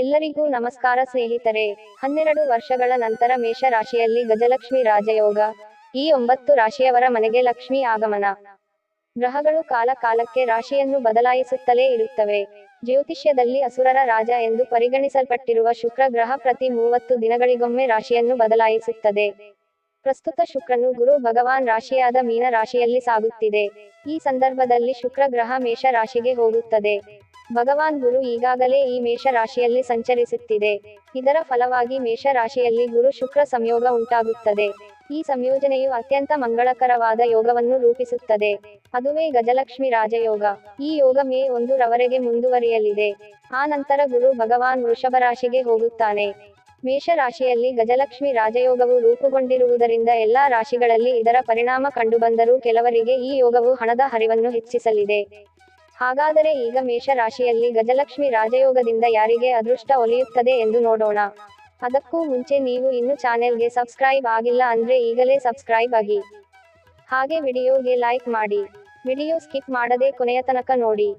ಎಲ್ಲರಿಗೂ ನಮಸ್ಕಾರ ಸ್ನೇಹಿತರೆ. ಹನ್ನೆರಡು ವರ್ಷಗಳ ನಂತರ ಮೇಷ ರಾಶಿಯಲ್ಲಿ ಗಜಲಕ್ಷ್ಮಿ ರಾಜಯೋಗ. ಈ ಒಂಬತ್ತು ರಾಶಿಯವರ ಮನೆಗೆ ಲಕ್ಷ್ಮಿ ಆಗಮನ. ಗ್ರಹಗಳು ಕಾಲ ಕಾಲಕ್ಕೆ ರಾಶಿಯನ್ನು ಬದಲಾಯಿಸುತ್ತಲೇ ಇರುತ್ತವೆ. ಜ್ಯೋತಿಷ್ಯದಲ್ಲಿ ಅಸುರರ ರಾಜ ಎಂದು ಪರಿಗಣಿಸಲ್ಪಟ್ಟಿರುವ ಶುಕ್ರ ಗ್ರಹ ಪ್ರತಿ ಮೂವತ್ತು ದಿನಗಳಿಗೊಮ್ಮೆ ರಾಶಿಯನ್ನು ಬದಲಾಯಿಸುತ್ತದೆ. ಪ್ರಸ್ತುತ ಶುಕ್ರನು ಗುರು ಭಗವಾನ್ ರಾಶಿಯಾದ ಮೀನ ರಾಶಿಯಲ್ಲಿ ಸಾಗುತ್ತಿದೆ. ಈ ಸಂದರ್ಭದಲ್ಲಿ ಶುಕ್ರ ಗ್ರಹ ಮೇಷ ರಾಶಿಗೆ ಹೋಗುತ್ತದೆ. ಭಗವಾನ್ ಗುರು ಈಗಾಗಲೇ ಈ ಮೇಷ ರಾಶಿಯಲ್ಲಿ ಸಂಚರಿಸುತ್ತಿದೆ. ಇದರ ಫಲವಾಗಿ ಮೇಷ ರಾಶಿಯಲ್ಲಿ ಗುರು ಶುಕ್ರ ಸಂಯೋಗ ಉಂಟಾಗುತ್ತದೆ. ಈ ಸಂಯೋಜನೆಯು ಅತ್ಯಂತ ಮಂಗಳಕರವಾದ ಯೋಗವನ್ನು ರೂಪಿಸುತ್ತದೆ. ಅದುವೇ ಗಜಲಕ್ಷ್ಮಿ ರಾಜಯೋಗ. ಈ ಯೋಗ ಮೇ ಒಂದು ರವರೆಗೆ ಮುಂದುವರಿಯಲಿದೆ. ಆ ನಂತರ ಗುರು ಭಗವಾನ್ ವೃಷಭ ರಾಶಿಗೆ ಹೋಗುತ್ತಾನೆ. ಮೇಷ ರಾಶಿಯಲ್ಲಿ ಗಜಲಕ್ಷ್ಮಿ ರಾಜಯೋಗವು ರೂಪುಗೊಂಡಿರುವುದರಿಂದ ಎಲ್ಲಾ ರಾಶಿಗಳಲ್ಲಿ ಇದರ ಪರಿಣಾಮ ಕಂಡುಬಂದರೂ ಕೆಲವರಿಗೆ ಈ ಯೋಗವು ಹಣದ ಹರಿವನ್ನು ಹೆಚ್ಚಿಸಲಿದೆ. ಹಾಗಾದರೆ ಈಗ ಮೇಷ ರಾಶಿಯಲ್ಲಿ ಗಜಲಕ್ಷ್ಮಿ ರಾಜಯೋಗದಿಂದ ಯಾರಿಗೆ ಅದೃಷ್ಟ ಒಲಿಯುತ್ತದೆ ಎಂದು ನೋಡೋಣ. ಅದಕ್ಕೂ ಮುಂಚೆ ನೀವು ಇನ್ನು ಚಾನೆಲ್ಗೆ ಸಬ್ಸ್ಕ್ರೈಬ್ ಆಗಿಲ್ಲ ಅಂದ್ರೆ ಈಗಲೇ ಸಬ್ಸ್ಕ್ರೈಬ್ ಆಗಿ. ಹಾಗೆ ವಿಡಿಯೋಗೆ ಲೈಕ್ ಮಾಡಿ. ವಿಡಿಯೋ ಸ್ಕಿಪ್ ಮಾಡದೆ ಕೊನೆಯ ತನಕ ನೋಡಿ.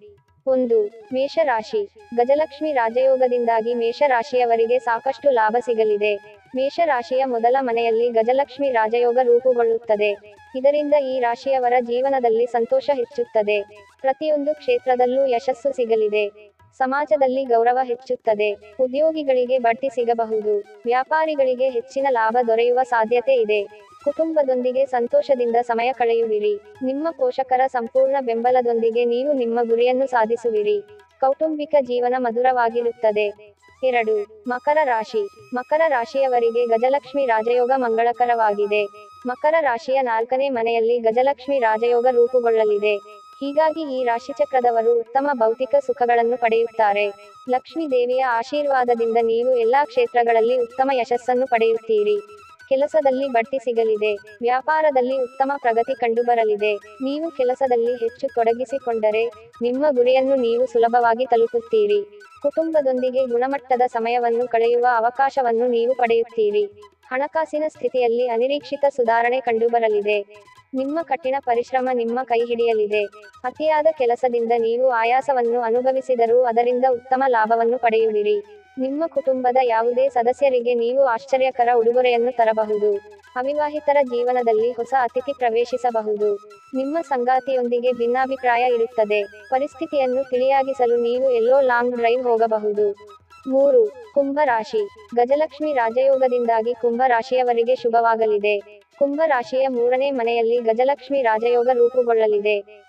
ಒಂದು, ಮೇಷರಾಶಿ. ಗಜಲಕ್ಷ್ಮಿ ರಾಜಯೋಗದಿಂದಾಗಿ ಮೇಷರಾಶಿಯವರಿಗೆ ಸಾಕಷ್ಟು ಲಾಭ ಸಿಗಲಿದೆ. ಮೇಷರಾಶಿಯ ಮೊದಲ ಮನೆಯಲ್ಲಿ ಗಜಲಕ್ಷ್ಮಿ ರಾಜಯೋಗ ರೂಪುಗೊಳ್ಳುತ್ತದೆ. ಇದರಿಂದ ಈ ರಾಶಿಯವರ ಜೀವನದಲ್ಲಿ ಸಂತೋಷ ಹೆಚ್ಚುತ್ತದೆ. ಪ್ರತಿಯೊಂದು ಕ್ಷೇತ್ರದಲ್ಲೂ ಯಶಸ್ಸು ಸಿಗಲಿದೆ. ಸಮಾಜದಲ್ಲಿ ಗೌರವ ಹೆಚ್ಚುತ್ತದೆ. ಉದ್ಯೋಗಿಗಳಿಗೆ ಬಡ್ತಿ ಸಿಗಬಹುದು. ವ್ಯಾಪಾರಿಗಳಿಗೆ ಹೆಚ್ಚಿನ ಲಾಭ ದೊರೆಯುವ ಸಾಧ್ಯತೆ ಇದೆ. ಕುಟುಂಬದೊಂದಿಗೆ ಸಂತೋಷದಿಂದ ಸಮಯ ಕಳೆಯುವಿರಿ. ನಿಮ್ಮ ಪೋಷಕರ ಸಂಪೂರ್ಣ ಬೆಂಬಲದೊಂದಿಗೆ ನೀವು ನಿಮ್ಮ ಗುರಿಯನ್ನು ಸಾಧಿಸುವಿರಿ. ಕೌಟುಂಬಿಕ ಜೀವನ ಮಧುರವಾಗಿರುತ್ತದೆ. ಎರಡು, ಮಕರ ರಾಶಿ. ಮಕರ ರಾಶಿಯವರಿಗೆ ಗಜಲಕ್ಷ್ಮಿ ರಾಜಯೋಗ ಮಂಗಳಕರವಾಗಿದೆ. ಮಕರ ರಾಶಿಯ ನಾಲ್ಕನೇ ಮನೆಯಲ್ಲಿ ಗಜಲಕ್ಷ್ಮಿ ರಾಜಯೋಗ ರೂಪುಗೊಳ್ಳಲಿದೆ. ಹೀಗಾಗಿ ಈ ರಾಶಿಚಕ್ರದವರು ಉತ್ತಮ ಭೌತಿಕ ಸುಖಗಳನ್ನು ಪಡೆಯುತ್ತಾರೆ. ಲಕ್ಷ್ಮೀ ದೇವಿಯ ಆಶೀರ್ವಾದದಿಂದ ನೀವು ಎಲ್ಲಾ ಕ್ಷೇತ್ರಗಳಲ್ಲಿ ಉತ್ತಮ ಯಶಸ್ಸನ್ನು ಪಡೆಯುತ್ತೀರಿ. ಕೆಲಸದಲ್ಲಿ ಬಡ್ತಿ ಸಿಗಲಿದೆ. ವ್ಯಾಪಾರದಲ್ಲಿ ಉತ್ತಮ ಪ್ರಗತಿ ಕಂಡುಬರಲಿದೆ. ನೀವು ಕೆಲಸದಲ್ಲಿ ಹೆಚ್ಚು ತೊಡಗಿಸಿಕೊಂಡರೆ ನಿಮ್ಮ ಗುರಿಯನ್ನು ನೀವು ಸುಲಭವಾಗಿ ತಲುಪುತ್ತೀರಿ. ಕುಟುಂಬದೊಂದಿಗೆ ಗುಣಮಟ್ಟದ ಸಮಯವನ್ನು ಕಳೆಯುವ ಅವಕಾಶವನ್ನು ನೀವು ಪಡೆಯುತ್ತೀರಿ. ಹಣಕಾಸಿನ ಸ್ಥಿತಿಯಲ್ಲಿ ಅನಿರೀಕ್ಷಿತ ಸುಧಾರಣೆ ಕಂಡುಬರಲಿದೆ. ನಿಮ್ಮ ಕಠಿಣ ಪರಿಶ್ರಮ ನಿಮ್ಮ ಕೈ ಹಿಡಿಯಲಿದೆ. ಅತಿಯಾದ ಕೆಲಸದಿಂದ ನೀವು ಆಯಾಸವನ್ನು ಅನುಭವಿಸಿದರೂ ಅದರಿಂದ ಉತ್ತಮ ಲಾಭವನ್ನು ಪಡೆಯುವಿರಿ. ನಿಮ್ಮ ಕುಟುಂಬದ ಯಾವುದೇ ಸದಸ್ಯರಿಗೆ ನೀವು ಆಶ್ಚರ್ಯಕರ ಉಡುಗೊರೆಯನ್ನು ತರಬಹುದು. ಅವಿವಾಹಿತರ ಜೀವನದಲ್ಲಿ ಹೊಸ ಅತಿಥಿ ಪ್ರವೇಶಿಸಬಹುದು. ನಿಮ್ಮ ಸಂಗಾತಿಯೊಂದಿಗೆ ಭಿನ್ನಾಭಿಪ್ರಾಯ ಇರುತ್ತದೆ. ಪರಿಸ್ಥಿತಿಯನ್ನು ತಿಳಿಯಾಗಿಸಲು ನೀವು ಎಲ್ಲೋ ಲಾಂಗ್ ಡ್ರೈವ್ ಹೋಗಬಹುದು. ಮೂರು ಕುಂಭ ರಾಶಿ ಗಜಲಕ್ಷ್ಮಿ ರಾಜಯೋಗದಿಂದಾಗಿ ಕುಂಭ ರಾಶಿಯವರಿಗೆ ಶುಭವಾಗಲಿದೆ. ಕುಂಭ ರಾಶಿಯ ಮೂರನೇ ಮನೆಯಲ್ಲಿ ಗಜಲಕ್ಷ್ಮಿ ರಾಜಯೋಗ ರೂಪುಗೊಳ್ಳಲಿದೆ.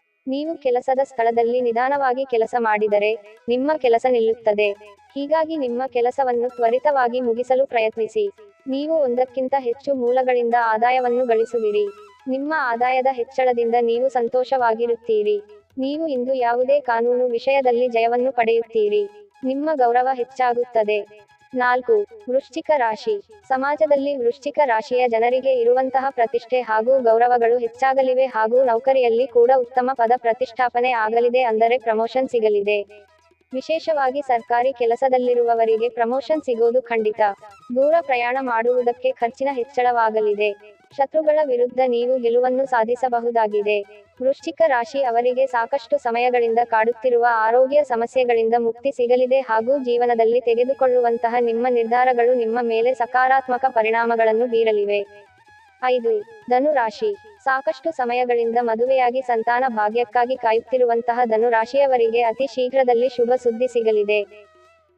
ನೀವು ಕೆಲಸದ ಸ್ಥಳದಲ್ಲಿ ನಿಧಾನವಾಗಿ ಕೆಲಸ ಮಾಡಿದರೆ ನಿಮ್ಮ ಕೆಲಸ ನಿಲ್ಲುತ್ತದೆ. ಹೀಗಾಗಿ ನಿಮ್ಮ ಕೆಲಸವನ್ನು ತ್ವರಿತವಾಗಿ ಮುಗಿಸಲು ಪ್ರಯತ್ನಿಸಿ. ನೀವು ಒಂದಕ್ಕಿಂತ ಹೆಚ್ಚು ಮೂಲಗಳಿಂದ ಆದಾಯವನ್ನು ಗಳಿಸುವಿರಿ. ನಿಮ್ಮ ಆದಾಯದ ಹೆಚ್ಚಳದಿಂದ ನೀವು ಸಂತೋಷವಾಗಿರುತ್ತೀರಿ. ನೀವು ಇಂದು ಯಾವುದೇ ಕಾನೂನು ವಿಷಯದಲ್ಲಿ ಜಯವನ್ನು ಪಡೆಯುತ್ತೀರಿ. ನಿಮ್ಮ ಗೌರವ ಹೆಚ್ಚಾಗುತ್ತದೆ. ನಾಲ್ಕು, ವೃಶ್ಚಿಕ ರಾಶಿ. ಸಮಾಜದಲ್ಲಿ ವೃಶ್ಚಿಕ ರಾಶಿಯ ಜನರಿಗೆ ಇರುವಂತಹ ಪ್ರತಿಷ್ಠೆ ಹಾಗೂ ಗೌರವಗಳು ಹೆಚ್ಚಾಗಲಿವೆ ಹಾಗೂ ನೌಕರಿಯಲ್ಲಿ ಕೂಡ ಉತ್ತಮ ಪದ ಪ್ರತಿಷ್ಠಾಪನೆ ಆಗಲಿದೆ ಅಂದರೆ ಪ್ರಮೋಷನ್ ಸಿಗಲಿದೆ. ವಿಶೇಷವಾಗಿ ಸರ್ಕಾರಿ ಕೆಲಸದಲ್ಲಿರುವವರಿಗೆ ಪ್ರಮೋಷನ್ ಸಿಗೋದು ಖಂಡಿತ. ದೂರ ಪ್ರಯಾಣ ಮಾಡುವುದಕ್ಕೆ ಖರ್ಚಿನ ಹೆಚ್ಚಳವಾಗಲಿದೆ. ಶತ್ರುಗಳ ವಿರುದ್ಧ ನೀವು ಗೆಲುವನ್ನು ಸಾಧಿಸಬಹುದಾಗಿದೆ. ವೃಶ್ಚಿಕ ರಾಶಿ ಅವರಿಗೆ ಸಾಕಷ್ಟು ಸಮಯಗಳಿಂದ ಕಾಡುತ್ತಿರುವ ಆರೋಗ್ಯ ಸಮಸ್ಯೆಗಳಿಂದ ಮುಕ್ತಿ ಸಿಗಲಿದೆ ಹಾಗೂ ಜೀವನದಲ್ಲಿ ತೆಗೆದುಕೊಳ್ಳುವಂತಹ ನಿಮ್ಮ ನಿರ್ಧಾರಗಳು ನಿಮ್ಮ ಮೇಲೆ ಸಕಾರಾತ್ಮಕ ಪರಿಣಾಮಗಳನ್ನು ಬೀರಲಿವೆ. ಐದು ಧನು ರಾಶಿ ಸಾಕಷ್ಟು ಸಮಯಗಳಿಂದ ಮದುವೆಯಾಗಿ ಸಂತಾನ ಭಾಗ್ಯಕ್ಕಾಗಿ ಕಾಯುತ್ತಿರುವಂತಹ ಧನು ರಾಶಿಯವರಿಗೆ ಅತಿ ಶೀಘ್ರದಲ್ಲಿ ಶುಭ ಸುದ್ದಿ ಸಿಗಲಿದೆ.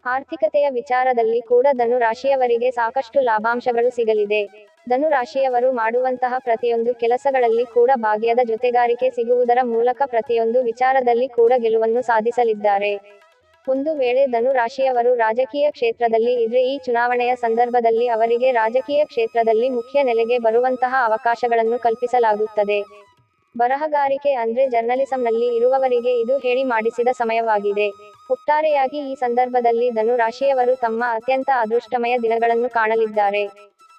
ಆರ್ಥಿಕತೆಯ ವಿಚಾರದಲ್ಲಿ ಕೂಡ ಧನು ರಾಶಿಯವರಿಗೆ ಸಾಕಷ್ಟು ಲಾಭಾಂಶಗಳು ಸಿಗಲಿದೆ. ಧನು ರಾಶಿಯವರು ಮಾಡುವಂತಹ ಪ್ರತಿಯೊಂದು ಕೆಲಸಗಳಲ್ಲಿ ಕೂಡ ಭಾಗ್ಯದ ಜೊತೆಗಾರಿಕೆ ಸಿಗುವುದರ ಮೂಲಕ ಪ್ರತಿಯೊಂದು ವಿಚಾರದಲ್ಲಿ ಕೂಡ ಗೆಲುವನ್ನು ಸಾಧಿಸಲಿದ್ದಾರೆ. ಒಂದು ವೇಳೆ ಧನುರಾಶಿಯವರು ರಾಜಕೀಯ ಕ್ಷೇತ್ರದಲ್ಲಿ ಇದ್ರೆ ಈ ಚುನಾವಣೆಯ ಸಂದರ್ಭದಲ್ಲಿ ಅವರಿಗೆ ರಾಜಕೀಯ ಕ್ಷೇತ್ರದಲ್ಲಿ ಮುಖ್ಯ ನೆಲೆಗೆ ಬರುವಂತಹ ಅವಕಾಶಗಳನ್ನು ಕಲ್ಪಿಸಲಾಗುತ್ತದೆ. ಬರಹಗಾರಿಕೆ ಅಂದ್ರೆ ಜರ್ನಲಿಸಂನಲ್ಲಿ ಇರುವವರಿಗೆ ಇದು ಹೇಳಿ ಮಾಡಿಸಿದ ಸಮಯವಾಗಿದೆ. ಒಟ್ಟಾರೆಯಾಗಿ ಈ ಸಂದರ್ಭದಲ್ಲಿ ಧನುರಾಶಿಯವರು ತಮ್ಮ ಅತ್ಯಂತ ಅದೃಷ್ಟಮಯ ದಿನಗಳನ್ನು ಕಾಣಲಿದ್ದಾರೆ.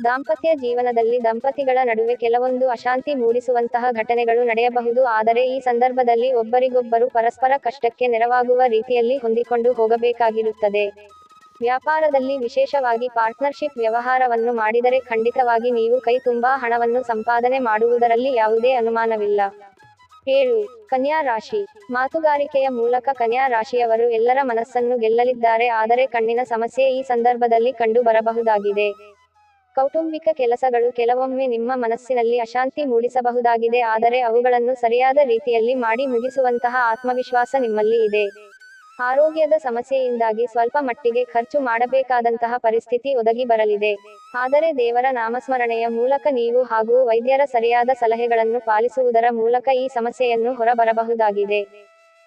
ದಾಂಪತ್ಯ ಜೀವನದಲ್ಲಿ ದಂಪತಿಗಳ ನಡುವೆ ಕೆಲವೊಂದು ಅಶಾಂತಿ ಮೂಡಿಸುವಂತಹ ಘಟನೆಗಳು ನಡೆಯಬಹುದು. ಆದರೆ ಈ ಸಂದರ್ಭದಲ್ಲಿ ಒಬ್ಬರಿಗೊಬ್ಬರು ಪರಸ್ಪರ ಕಷ್ಟಕ್ಕೆ ನೆರವಾಗುವ ರೀತಿಯಲ್ಲಿ ಹೊಂದಿಕೊಂಡು ಹೋಗಬೇಕಾಗಿರುತ್ತದೆ. ವ್ಯಾಪಾರದಲ್ಲಿ ವಿಶೇಷವಾಗಿ ಪಾರ್ಟ್ನರ್ಶಿಪ್ ವ್ಯವಹಾರವನ್ನು ಮಾಡಿದರೆ ಖಂಡಿತವಾಗಿ ನೀವು ಕೈ ತುಂಬಾ ಹಣವನ್ನು ಸಂಪಾದನೆ ಮಾಡುವುದರಲ್ಲಿ ಯಾವುದೇ ಅನುಮಾನವಿಲ್ಲ. ಏಳು, ಕನ್ಯಾ ರಾಶಿ. ಮಾತುಗಾರಿಕೆಯ ಮೂಲಕ ಕನ್ಯಾ ರಾಶಿಯವರು ಎಲ್ಲರ ಮನಸ್ಸನ್ನು ಗೆಲ್ಲಲಿದ್ದಾರೆ. ಆದರೆ ಕಣ್ಣಿನ ಸಮಸ್ಯೆ ಈ ಸಂದರ್ಭದಲ್ಲಿ ಕಂಡು ಬರಬಹುದಾಗಿದೆ ಕೌಟುಂಬಿಕ ಕೆಲಸಗಳು ಕೆಲವೊಮ್ಮೆ ನಿಮ್ಮ ಮನಸ್ಸಿನಲ್ಲಿ ಅಶಾಂತಿ ಮೂಡಿಸಬಹುದಾಗಿದೆ, ಆದರೆ ಅವುಗಳನ್ನು ಸರಿಯಾದ ರೀತಿಯಲ್ಲಿ ಮಾಡಿ ಮುಗಿಸುವಂತಹ ಆತ್ಮವಿಶ್ವಾಸ ನಿಮ್ಮಲ್ಲಿ ಇದೆ. ಆರೋಗ್ಯದ ಸಮಸ್ಯೆಯಿಂದಾಗಿ ಸ್ವಲ್ಪ ಮಟ್ಟಿಗೆ ಖರ್ಚು ಮಾಡಬೇಕಾದಂತಹ ಪರಿಸ್ಥಿತಿ ಒದಗಿ ಬರಲಿದೆ. ಆದರೆ ದೇವರ ನಾಮಸ್ಮರಣೆಯ ಮೂಲಕ ನೀವು ಹಾಗೂ ವೈದ್ಯರ ಸರಿಯಾದ ಸಲಹೆಗಳನ್ನು ಪಾಲಿಸುವುದರ ಮೂಲಕ ಈ ಸಮಸ್ಯೆಯನ್ನು ಹೊರಬರಬಹುದಾಗಿದೆ.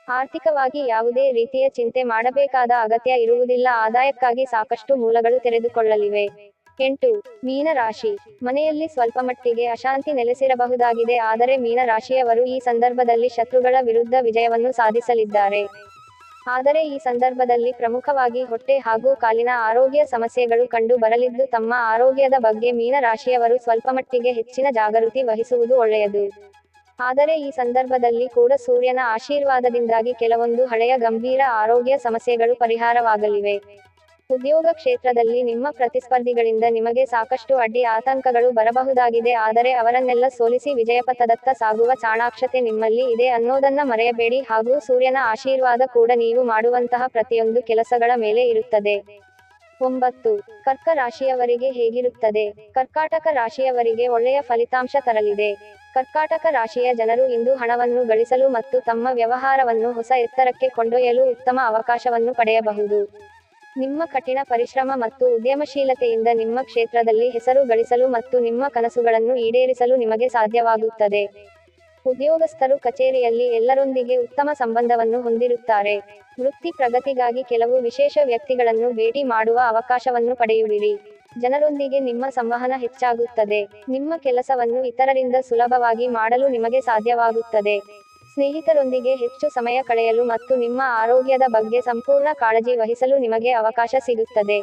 ಆರ್ಥಿಕವಾಗಿ ಯಾವುದೇ ರೀತಿಯ ಚಿಂತೆ ಮಾಡಬೇಕಾದ ಅಗತ್ಯ ಇರುವುದಿಲ್ಲ, ಆದಾಯಕ್ಕಾಗಿ ಸಾಕಷ್ಟು ಮೂಲಗಳು ತೆರೆದುಕೊಳ್ಳಲಿವೆ. ಎಂಟು ಮೀನ ರಾಶಿ ಮನೆಯಲ್ಲಿ ಸ್ವಲ್ಪ ಮಟ್ಟಿಗೆ ಅಶಾಂತಿ ನೆಲೆಸಿರಬಹುದಾಗಿದೆ, ಆದರೆ ಮೀನ ರಾಶಿಯವರು ಈ ಸಂದರ್ಭದಲ್ಲಿ ಶತ್ರುಗಳ ವಿರುದ್ಧ ವಿಜಯವನ್ನು ಸಾಧಿಸಲಿದ್ದಾರೆ. ಆದರೆ ಈ ಸಂದರ್ಭದಲ್ಲಿ ಪ್ರಮುಖವಾಗಿ ಹೊಟ್ಟೆ ಹಾಗೂ ಕಾಲಿನ ಆರೋಗ್ಯ ಸಮಸ್ಯೆಗಳು ಕಂಡು ಬರಲಿದ್ದು, ತಮ್ಮ ಆರೋಗ್ಯದ ಬಗ್ಗೆ ಮೀನ ರಾಶಿಯವರು ಸ್ವಲ್ಪ ಮಟ್ಟಿಗೆ ಹೆಚ್ಚಿನ ಜಾಗೃತಿ ವಹಿಸುವುದು ಒಳ್ಳೆಯದು. ಆದರೆ ಈ ಸಂದರ್ಭದಲ್ಲಿ ಕೂಡ ಸೂರ್ಯನ ಆಶೀರ್ವಾದದಿಂದಾಗಿ ಕೆಲವೊಂದು ಹಳೆಯ ಗಂಭೀರ ಆರೋಗ್ಯ ಸಮಸ್ಯೆಗಳು ಪರಿಹಾರವಾಗಲಿವೆ. ಉದ್ಯೋಗ ಕ್ಷೇತ್ರದಲ್ಲಿ ನಿಮ್ಮ ಪ್ರತಿಸ್ಪರ್ಧಿಗಳಿಂದ ನಿಮಗೆ ಸಾಕಷ್ಟು ಅಡ್ಡಿ ಆತಂಕಗಳು ಬರಬಹುದಾಗಿದೆ, ಆದರೆ ಅವರನ್ನೆಲ್ಲ ಸೋಲಿಸಿ ವಿಜಯಪಥದತ್ತ ಸಾಗುವ ಚಾಣಾಕ್ಷತೆ ನಿಮ್ಮಲ್ಲಿ ಇದೆ ಅನ್ನೋದನ್ನ ಮರೆಯಬೇಡಿ ಹಾಗೂ ಸೂರ್ಯನ ಆಶೀರ್ವಾದ ಕೂಡ ನೀವು ಮಾಡುವಂತಹ ಪ್ರತಿಯೊಂದು ಕೆಲಸಗಳ ಮೇಲೆ ಇರುತ್ತದೆ. ಒಂಬತ್ತು, ಕರ್ಕ ರಾಶಿಯವರಿಗೆ ಹೇಗಿರುತ್ತದೆ? ಕರ್ಕಾಟಕ ರಾಶಿಯವರಿಗೆ ಒಳ್ಳೆಯ ಫಲಿತಾಂಶ ತರಲಿದೆ. ಕರ್ಕಾಟಕ ರಾಶಿಯ ಜನರು ಇಂದು ಹಣವನ್ನು ಗಳಿಸಲು ಮತ್ತು ತಮ್ಮ ವ್ಯವಹಾರವನ್ನು ಹೊಸ ಎತ್ತರಕ್ಕೆ ಕೊಂಡೊಯ್ಯಲು ಉತ್ತಮ ಅವಕಾಶವನ್ನು ಪಡೆಯಬಹುದು. ನಿಮ್ಮ ಕಠಿಣ ಪರಿಶ್ರಮ ಮತ್ತು ಉದ್ಯಮಶೀಲತೆಯಿಂದ ನಿಮ್ಮ ಕ್ಷೇತ್ರದಲ್ಲಿ ಹೆಸರು ಗಳಿಸಲು ಮತ್ತು ನಿಮ್ಮ ಕನಸುಗಳನ್ನು ಈಡೇರಿಸಲು ನಿಮಗೆ ಸಾಧ್ಯವಾಗುತ್ತದೆ. ಉದ್ಯೋಗಸ್ಥರು ಕಚೇರಿಯಲ್ಲಿ ಎಲ್ಲರೊಂದಿಗೆ ಉತ್ತಮ ಸಂಬಂಧವನ್ನು ಹೊಂದಿರುತ್ತಾರೆ. ವೃತ್ತಿ ಪ್ರಗತಿಗಾಗಿ ಕೆಲವು ವಿಶೇಷ ವ್ಯಕ್ತಿಗಳನ್ನು ಭೇಟಿ ಮಾಡುವ ಅವಕಾಶವನ್ನು ಪಡೆಯುವಿರಿ. ಜನರೊಂದಿಗೆ ನಿಮ್ಮ ಸಂವಹನ ಹೆಚ್ಚಾಗುತ್ತದೆ. ನಿಮ್ಮ ಕೆಲಸವನ್ನು ಇತರರಿಂದ ಸುಲಭವಾಗಿ ಮಾಡಲು ನಿಮಗೆ ಸಾಧ್ಯವಾಗುತ್ತದೆ. ಸ್ನೇಹಿತರೊಂದಿಗೆ ಹೆಚ್ಚು ಸಮಯ ಕಳೆಯಲು ಮತ್ತು ನಿಮ್ಮ ಆರೋಗ್ಯದ ಬಗ್ಗೆ ಸಂಪೂರ್ಣ ಕಾಳಜಿ ವಹಿಸಲು ನಿಮಗೆ ಅವಕಾಶ ಸಿಗುತ್ತದೆ.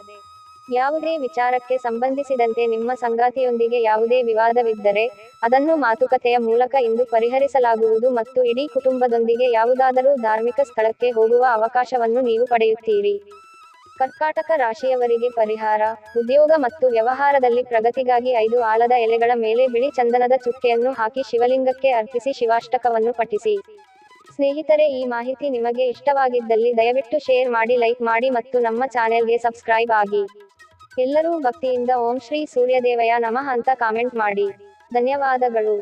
ಯಾವುದೇ ವಿಚಾರಕ್ಕೆ ಸಂಬಂಧಿಸಿದಂತೆ ನಿಮ್ಮ ಸಂಗಾತಿಯೊಂದಿಗೆ ಯಾವುದೇ ವಿವಾದವಿದ್ದರೆ, ಅದನ್ನು ಮಾತುಕತೆಯ ಮೂಲಕ ಇಂದು ಪರಿಹರಿಸಲಾಗುವುದು ಮತ್ತು ಇಡೀ ಕುಟುಂಬದೊಂದಿಗೆ ಯಾವುದಾದರೂ ಧಾರ್ಮಿಕ ಸ್ಥಳಕ್ಕೆ ಹೋಗುವ ಅವಕಾಶವನ್ನು ನೀವು ಪಡೆಯುತ್ತೀರಿ. ಕರ್ಕಾಟಕ ರಾಶಿಯವರಿಗೆ ಪರಿಹಾರ, ಉದ್ಯೋಗ ಮತ್ತು ವ್ಯವಹಾರದಲ್ಲಿ ಪ್ರಗತಿಗಾಗಿ ಐದು ಆಲದ ಎಲೆಗಳ ಮೇಲೆ ಬಿಳಿ ಚಂದನದ ಚುಕ್ಕೆಯನ್ನು ಹಾಕಿ ಶಿವಲಿಂಗಕ್ಕೆ ಅರ್ಪಿಸಿ ಶಿವಾಷ್ಟಕವನ್ನು ಪಠಿಸಿ. ಸ್ನೇಹಿತರೆ, ಈ ಮಾಹಿತಿ ನಿಮಗೆ ಇಷ್ಟವಾಗಿದ್ದಲ್ಲಿ ದಯವಿಟ್ಟು ಶೇರ್ ಮಾಡಿ, ಲೈಕ್ ಮಾಡಿ ಮತ್ತು ನಮ್ಮ ಚಾನೆಲ್ಗೆ ಸಬ್ಸ್ಕ್ರೈಬ್ ಆಗಿ. ಎಲ್ಲರೂ ಭಕ್ತಿಯಿಂದ ಓಂ ಶ್ರೀ ಸೂರ್ಯದೇವಯ ನಮಃ ಅಂತ ಕಾಮೆಂಟ್ ಮಾಡಿ. ಧನ್ಯವಾದಗಳು.